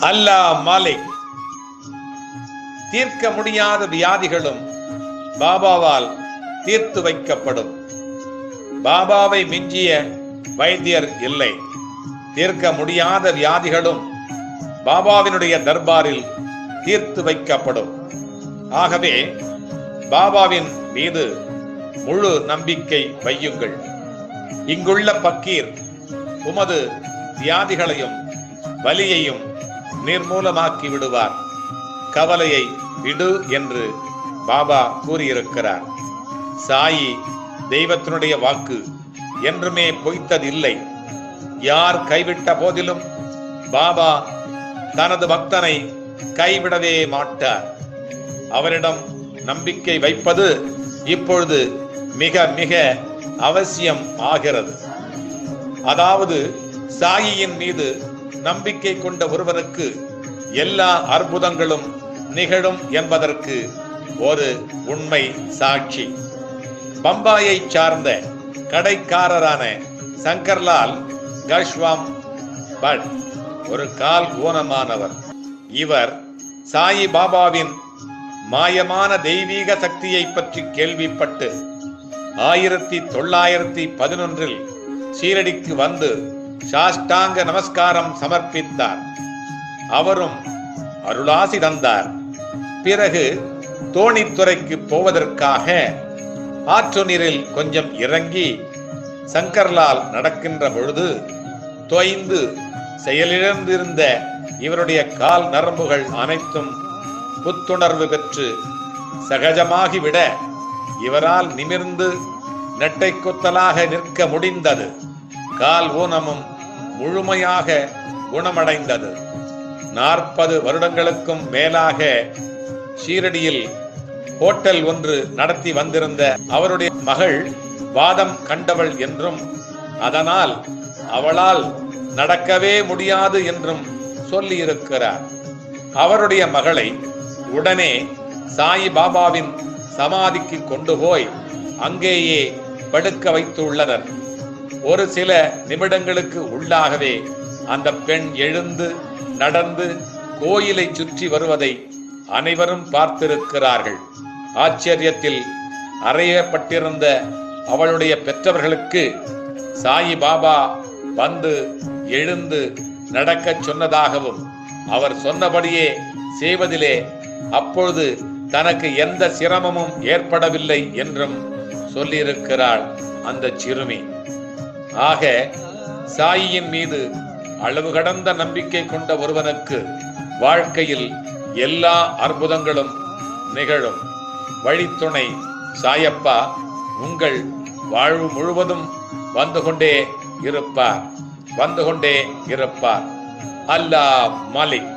அல்லா மாலிக் தீர்க்க முடியாத வியாதிகளும் பாபாவால் தீர்த்து வைக்கப்படும். பாபாவை மிஞ்சிய வைத்தியர் இல்லை. தீர்க்க முடியாத வியாதிகளும் பாபாவினுடைய தர்பாரில் தீர்த்து வைக்கப்படும். ஆகவே பாபாவின் மீது முழு நம்பிக்கை வையுங்கள். இங்குள்ள பக்கீர் உமது வியாதிகளையும் வலியையும் நிர்மூலமாக்கி விடுவார் கவலையை விடு என்று பாபா கூறியிருக்கிறார். சாயி தெய்வத்தினுடைய வாக்கு என்றுமே பொய்த்ததில்லை. யார் கைவிட்ட போதிலும் பாபா தனது பக்தனை கைவிடவே மாட்டார். அவரிடம் நம்பிக்கை வைப்பது இப்பொழுது மிக மிக அவசியம் ஆகிறது. அதாவது சாயியின் மீது நம்பிக்கை கொண்ட ஒருவனுக்கு எல்லா அற்புதங்களும் நிகழும் என்பதற்கு ஒரு உண்மை சாட்சி. பம்பாயை சார்ந்த கடைக்காரரான சங்கர்லால் கஷ்வாம் பட் ஒரு கால் ஊனமானவர். இவர் சாயி பாபாவின் மாயமான தெய்வீக சக்தியை பற்றி கேள்விப்பட்டு ஆயிரத்தி தொள்ளாயிரத்தி பதினொன்றில் சீரடிக்கு வந்து சாஷ்டாங்க நமஸ்காரம் சமர்ப்பித்தார். அவரும் அருளாசி தந்தார். பிறகு தோணித்துறைக்கு போவதற்காக ஆற்று நீரில் கொஞ்சம் இறங்கி சங்கர்லால் நடக்கின்ற பொழுது தொய்ந்து செயலிழந்திருந்த இவருடைய கால் நரம்புகள் அனைத்தும் புத்துணர்வு பெற்று சகஜமாகிவிட இவரால் நிமிர்ந்து நெட்டை குத்தலாக நிற்க முடிந்தது. கால் ஊனமும் முழுமையாக குணமடைந்தது நாற்பது வருடங்களுக்கும் மேலாக ஷீரடியில் ஹோட்டல் ஒன்று நடத்தி வந்திருந்த அவருடைய மகள் வாதம் கண்டவள் என்றும் அதனால் அவளால் நடக்கவே முடியாது என்றும் சொல்லியிருக்கிறார். அவருடைய மகளை உடனே சாயி பாபாவின் சமாதிக்கு கொண்டு போய் அங்கேயே படுக்க வைத்துள்ளனர். ஒரு சில நிமிடங்களுக்கு உள்ளாகவே அந்த பெண் எழுந்து நடந்து கோயிலை சுற்றி வருவதை அனைவரும் பார்த்திருக்கிறார்கள். ஆச்சரியத்தில் அறையப்பட்டிருந்த அவளுடைய பெற்றவர்களுக்கு சாயி பாபா வந்து எழுந்து நடக்கச் சொன்னதாகவும் அவர் சொன்னபடியே செய்வதிலே அப்பொழுது தனக்கு எந்த சிரமமும் ஏற்படவில்லை என்றும் சொல்லியிருக்கிறாள் அந்த சிறுமி. ஆக சாயியின் மீது அளவு கடந்த நம்பிக்கை கொண்ட ஒருவனுக்கு வாழ்க்கையில் எல்லா அற்புதங்களும் நிகழும். வழித்துணை சாயப்பா உங்கள் வாழ்வு முழுவதும் வந்து கொண்டே இருப்பார் வந்து கொண்டே இருப்பார். அல்லாஹ் மாலிக்.